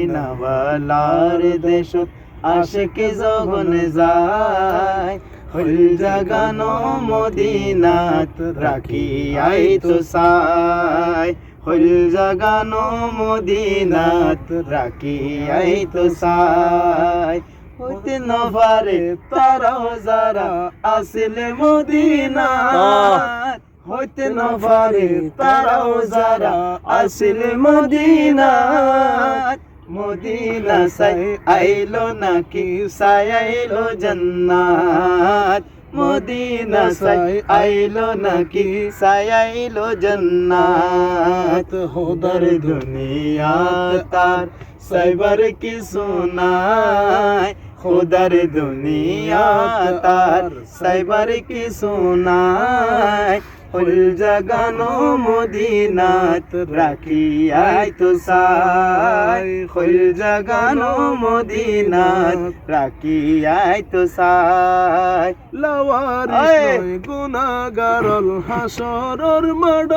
মদিনাওয়ালার দেশত আশেকে যখন যায়, হল জাগানো মদিনাত রাখি আই তো সাই হল জাগানো মদিনাত রাখি আই তো সাই হইতে নভারে তারাও যারা আসলে মদিনাত হইতে নভারে তারাও যারা আসলে মদিনাত মদিনা সাই আইলো নাকি সাই আইলো জান্নাত? মদিনা সাই আইলো নাকি সাই আইলো জান্নাত? হোদার দুনিয়া তার সাইবার কি সোনায় খুদার দুনিয়া তার সাইবার কি সোনায়? ফুল জাগানো মদিনাত রাখি আই তো সাই ফুল জাগানো মদিনাত রাখি আই তো সাই লাওয়ারিস গুনাগারল হাসরর মাড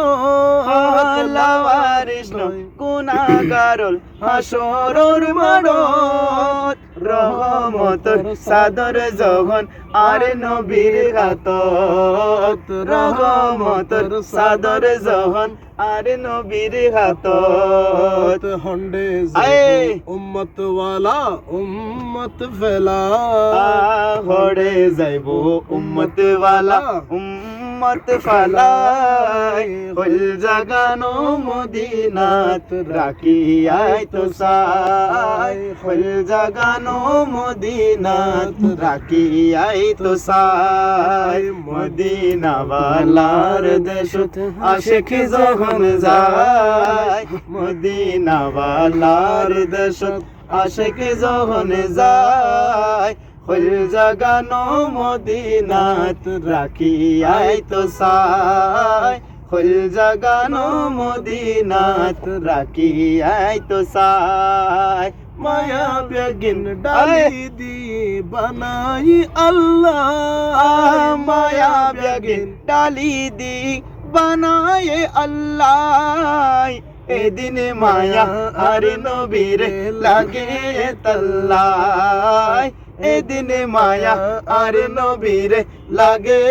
লাওয়ারিস গুনাগারল হাসরর মাডত রহমতর সাদর জগন আর নবীর হাতত রহমতর সাদর জগন আর নবীর হাতত হন্ডে। উম্মত ওয়ালা উম্মত ফেলা। হড়ে যাইব উম্মত ওয়ালা উম্মত ফালাই, হল জাগানো মদিনাত রাখি আই তো সাই। হল জাগানো মদিনাত রাখি আই তো সাই। মদিনা ওয়ালার দেশত আশেখ যখন যায় মদিনা ওয়ালার দেশত আশেখ যখন যায় হল জাগানো মদিনাত রাখি আই তো সাই। হল জাগানো মদিনাত রাখি আই তো সাই। মায়া বেগিন ডালি দি বানাই আল্লাহ। মায়া বেগিন ডালি দি বানায়ে আল্লাহ। এদিন মায়া আর নবীর লাগে তল্লাই এদিন মায়া আর নবীর লাগে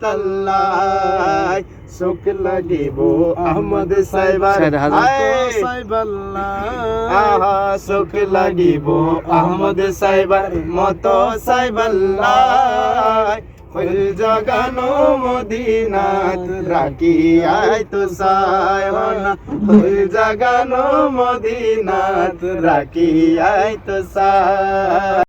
তল্লাই সুখ লাগিব আহমদ সাইবার। আহা সুখ লাগিব আহমদ সাইবার মতো সাইবাল্লাই ফুল জাগানো মদিনাত রাখি আই তো সাই হনা ফুল জাগানো মদিনাত আই তো সাই